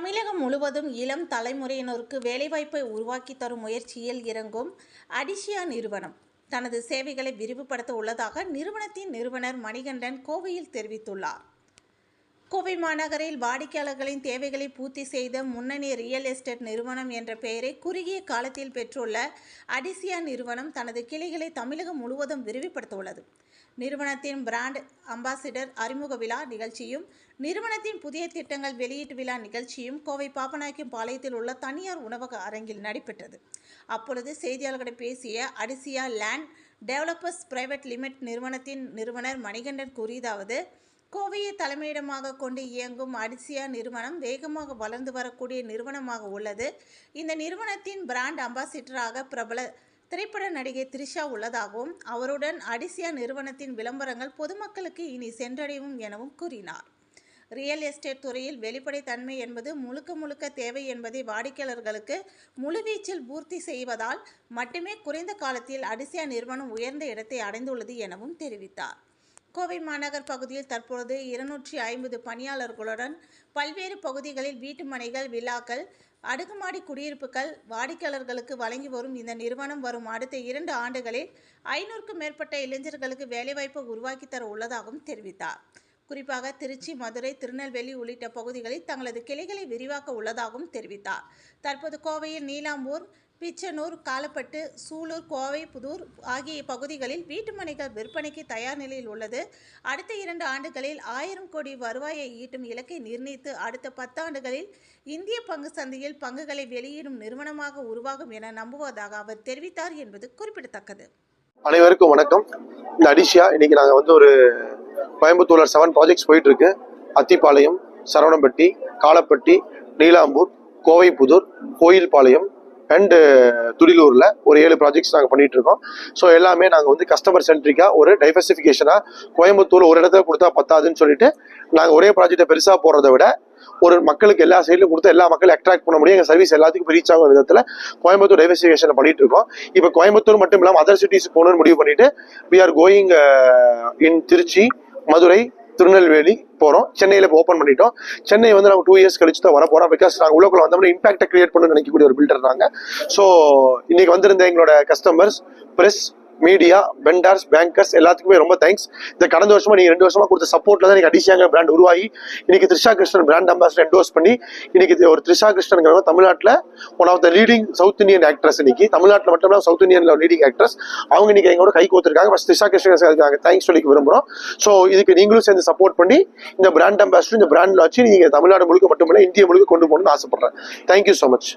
தமிழகம் முழுவதும் இளம் தலைமுறையினருக்கு வேலைவாய்ப்பை உருவாக்கி தரும் முயற்சியில் இறங்கும் அடிஷியா நிறுவனம் தனது சேவைகளை விரிவுபடுத்த உள்ளதாக நிறுவனத்தின் நிறுவனர் மணிகண்டன் கோவையில் தெரிவித்துள்ளார். கோவை மாநகரில் வாடிக்கையாளர்களின் தேவைகளை பூர்த்தி செய்த முன்னணி ரியல் எஸ்டேட் நிறுவனம் என்ற பெயரை குறுகிய காலத்தில் பெற்றுள்ள அடிசியா நிறுவனம் தனது கிளைகளை தமிழகம் முழுவதும் விரிவுபடுத்த உள்ளது நிறுவனத்தின் பிராண்ட் அம்பாசிடர் அறிமுக விழா நிகழ்ச்சியும் நிறுவனத்தின் புதிய திட்டங்கள் வெளியீட்டு விழா நிகழ்ச்சியும் கோவை பாப்பநாயக்கம் பாளையத்தில் உள்ள தனியார் உணவக அரங்கில் நடைபெற்றது. அப்பொழுது செய்தியாளர்களிடம் பேசிய Adisia land developers private limit நிறுவனத்தின் நிறுவனர் மணிகண்டன் கூறியதாவது கோவையை தலைமையிடமாக கொண்டு இயங்கும் அடிசியா நிறுவனம் வேகமாக வளர்ந்து வரக்கூடிய நிறுவனமாக உள்ளது. இந்த நிறுவனத்தின் பிராண்ட் அம்பாசிடராக பிரபல திரைப்பட நடிகை த்ரிஷா உள்ளதாகவும் அவருடன் அடிசியா நிறுவனத்தின் விளம்பரங்கள் பொதுமக்களுக்கு இனி சென்றடையும் எனவும் கூறினார். ரியல் எஸ்டேட் துறையில் வெளிப்படைத்தன்மை என்பது முழுக்க முழுக்க தேவை என்பதை வாடிக்கையாளர்களுக்கு முழுவீச்சில் பூர்த்தி செய்வதால் மட்டுமே குறைந்த காலத்தில் அடிசியா நிறுவனம் உயர்ந்த இடத்தை அடைந்துள்ளது எனவும் தெரிவித்தார். கோவை மாநகர் பகுதியில் தற்பொழுது இருநூற்றி ஐம்பது பணியாளர்களுடன் பல்வேறு பகுதிகளில் வீட்டு மனைகள் விழாக்கள் அடுக்குமாடி குடியிருப்புகள் வாடிக்கையாளர்களுக்கு வழங்கி வரும் இந்த நிறுவனம் வரும் அடுத்த இரண்டு ஆண்டுகளில் ஐநூறுக்கும் மேற்பட்ட இளைஞர்களுக்கு வேலைவாய்ப்பு உருவாக்கி தர உள்ளதாகவும் தெரிவித்தார். குறிப்பாக திருச்சி மதுரை திருநெல்வேலி உள்ளிட்ட பகுதிகளில் தங்களது கிளைகளை விரிவாக்க உள்ளதாகவும் தெரிவித்தார். தற்போது கோவையில் நீலாம்பூர் பிச்சனூர் காலப்பட்டு சூலூர் கோவை புதூர் ஆகிய பகுதிகளில் வீட்டு மனைகள் விற்பனைக்கு தயார் நிலையில் உள்ளது. அடுத்த இரண்டு ஆண்டுகளில் ஆயிரம் கோடி வருவாயை ஈட்டும் இலக்கை நிர்ணயித்து அடுத்த பத்தாண்டுகளில் இந்திய பங்கு சந்தையில் பங்குகளை வெளியிடும் நிறுவனமாக உருவாகும் என நம்புவதாக அவர் தெரிவித்தார் என்பது குறிப்பிடத்தக்கது. அனைவருக்கும் வணக்கம். இந்த அடிஷியா இன்னைக்கு நாங்கள் வந்து ஒரு கோயம்புத்தூர் செவன் ப்ராஜெக்ட்ஸ் போயிட்டு இருக்கு அத்திப்பாளையம் சரவணம்பட்டி காலப்பட்டி நீலாம்பூர் கோவைப்புதூர் கோயில்பாளையம் அண்டு துடிலூரில் ஒரு ஏழு ப்ராஜெக்ட்ஸ் நாங்கள் பண்ணிட்டு இருக்கோம் ஸோ எல்லாமே நாங்கள் வந்து கஸ்டமர் சென்ட்ரிக்காக ஒரு டைவர்சிஃபிகேஷனாக கோயம்புத்தூர் ஒரு இடத்துல கொடுத்தா பத்தாதுன்னு சொல்லிட்டு நாங்கள் ஒரே ப்ராஜெக்டை பெருசாக போகிறத விட ஒரு மக்களுக்கு எல்லா சைட்லையும் கொடுத்து எல்லா மக்களும் அட்ராக்ட் பண்ண முடியும். எங்கள் சர்வீஸ் எல்லாத்துக்கும் ரீச் ஆகும் விதத்தில் கோயம்புத்தூர் டைவர்சிஃபிகேஷன் பண்ணிட்டு இருக்கோம் இப்போ கோயம்புத்தூர் மட்டும் இல்லாமல் அதர் சிட்டிஸ் போகணும்னு முடிவு பண்ணிட்டு we are going in Trichy Madurai Tirunelveli போகிறோம் சென்னையில் இப்போ ஓப்பன் பண்ணிட்டோம். சென்னை வந்து நாங்கள் டூ இயர்ஸ் கழிச்சு தான் வர போகிறோம் பிகாஸ் நாங்கள் உள்ளக்குள்ள வந்தோம்னா இம்பாக்டை கிரியேட் பண்ணணும்னு நினைக்கக்கூடிய ஒரு பில்டர் நாங்கள் ஸோ இன்னைக்கு வந்திருந்த எங்களோட customers press media vendors bankers எல்லாத்துக்குமே ரொம்ப தேங்க்ஸ் இந்த கடந்த வருஷமா நீங்க ரெண்டு வருஷமா கொடுத்த சப்போர்ட்ல தான் எனக்கு அடிஷியாங்க பிராண்ட் உருவாகி இன்னைக்கு Trisha Krishnan brand ambassador endorse பண்ணி இன்னைக்கு இது ஒரு த்ரிஷா கிருஷ்ணன் தமிழ்நாட்டில் one of the leading south Indian actress இன்னைக்கு. தமிழ்நாட்டில் மட்டும் இல்லாமல் சவுத் இந்தியன்ல லீடிங் ஆக்ட்ரஸ் அவங்க இன்னைக்கு எங்களோட கை கோத்துருக்காங்க ஃபஸ்ட் த்ரிஷா கிருஷ்ணன் அதுக்காக தேங்க்ஸ் சொல்லிக்க விரும்புகிறோம் ஸோ இதுக்கு நீங்களும் சேர்ந்து சப்போர்ட் பண்ணி இந்த பிராண்ட் அம்பாசிடர் இந்த பிராண்ட்ல வச்சு நீங்க தமிழ்நாடு முழுக்க மட்டுமில்லை இந்திய முழுக்க கொண்டு போகணும்னு ஆசைப்படுறேன். Thank you so much